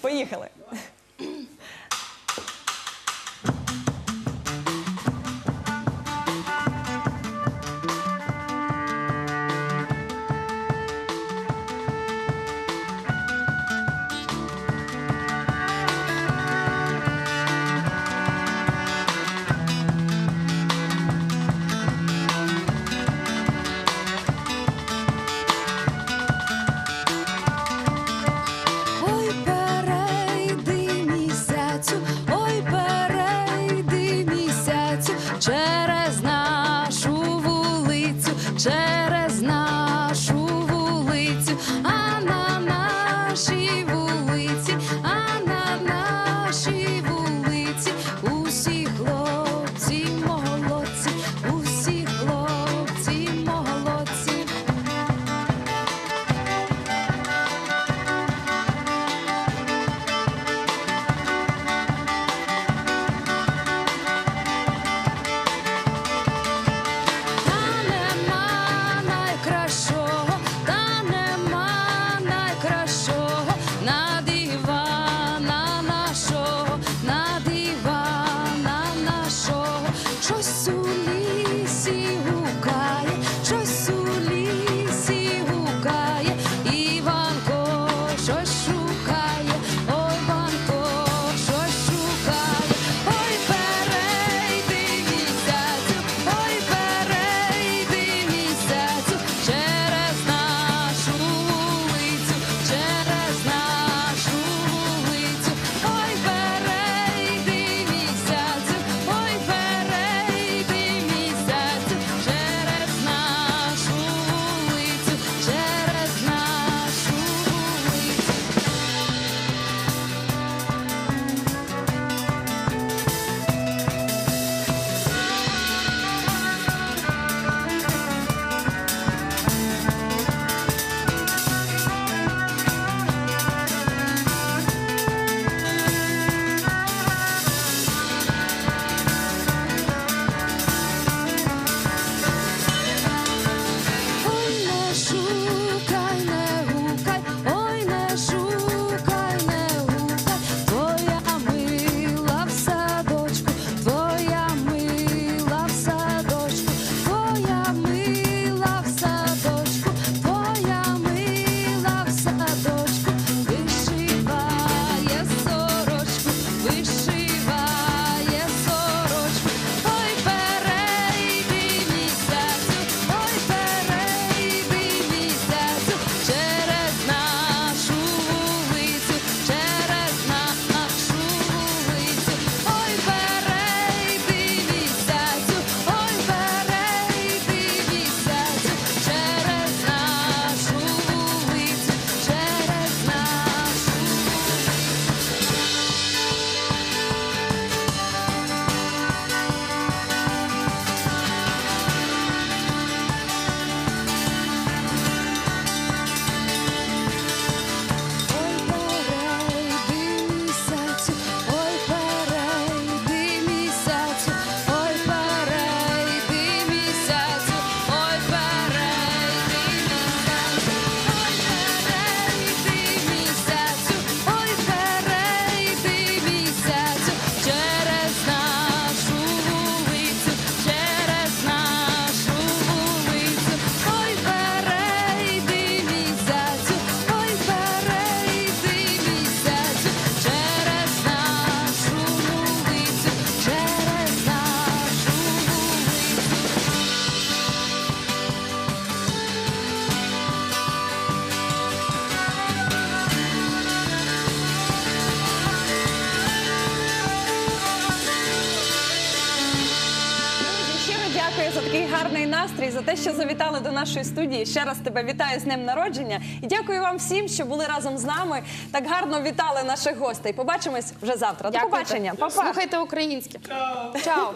Поїхали. такий гарний настрій, за те, що завітали до нашої студії. Ще раз тебе вітаю з днем народження і дякую вам всім, що були разом з нами. Так гарно вітали наших гостей. Побачимось вже завтра. До побачення. Па-па. Слухайте українське. Чао.